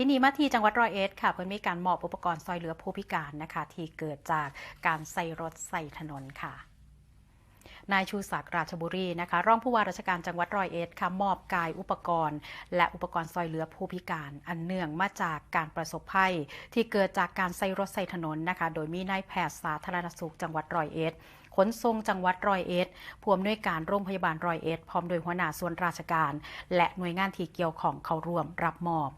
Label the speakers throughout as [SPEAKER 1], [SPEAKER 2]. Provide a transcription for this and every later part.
[SPEAKER 1] ที่นี่มาที่จังหวัดร้อยเอ็ดค่ะ เพิ่นมีการมอบอุปกรณ์ซอยเหลือผู้พิการนะคะ ที่เกิดจากการใส่รถใส่ถนนค่ะนายชูศักดิ์ราชบุรีนะคะรองผู้ว่าราชการจังหวัดร้อยเอ็ดค่ะมอบกายอุปกรณ์ และอุปกรณ์ซอยเหลือผู้พิการ อันเนื่องมาจากการประสบภัย ที่เกิดจากการใส่รถใส่ถนนนะคะ โดยมีนายแพทย์สาธารณสุขจังหวัดร้อยเอ็ด ขนส่งจังหวัดรอยเอ็ดผู้อำนวยการโรงพยาบาลรอยเอ็ดพร้อมโดยหัวหน้าส่วนราชการ และหน่วยงานที่เกี่ยวของเขาร่วมรับมอบ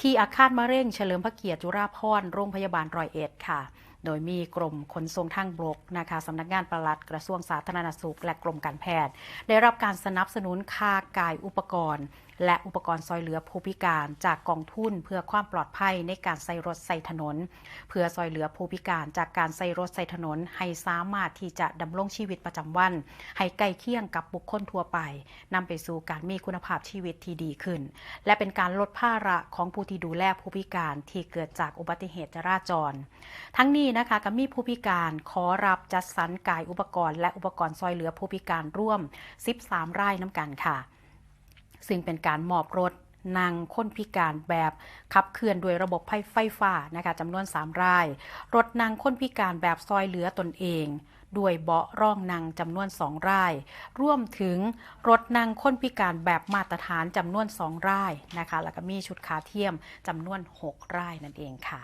[SPEAKER 1] ที่อาคารมะเร็งเฉลิมพระเกียรติจุฬาภรณ์โรงพยาบาลรอยเอ็ดค่ะโดยมีกรมขนส่งทางบกนะคะสำนักงานปลัดกระทรวงสาธารณสุข และกรมการแพทย์ ได้รับการสนับสนุนค่ากายอุปกรณ์และอุปกรณ์ซอยเหลือผู้พิการจากกองทุนเพื่อความปลอดภัยในการใส่รถใส่ถนน เพื่อซอยเหลือผู้พิการจากการใส่รถใส่ถนน ให้สามารถที่จะดำรงชีวิตประจำวัน ให้ใกล้เคียงกับบุคคลทั่วไปนำไปสู่การมีคุณภาพชีวิตที่ดีขึ้น และเป็นการลดภาระของผู้ที่ดูแลผู้พิการที่เกิดจากอุบัติเหตุจราจร ทั้งนี้นะคะก็มีผู้พิการขอรับจัดสรรกายอุปกรณ์ และอุปกรณ์ซอยเหลือผู้พิการร่วม 13 รายน้ำกันค่ะ ซึ่งเป็นการมอบรถนั่งคนพิการแบบขับเคลื่อนด้วยระบบไฟฟ้านะคะจำนวน3ราย รถนั่งคนพิการแบบซอยเหลือตนเองด้วยเบาะร่องนั่งจำนวน2ราย ร่วมถึงรถนั่งคนพิการแบบมาตรฐานจำนวน2รายนะคะ แล้วก็มีชุดขาเทียมจำนวน6รายนั่นเองค่ะ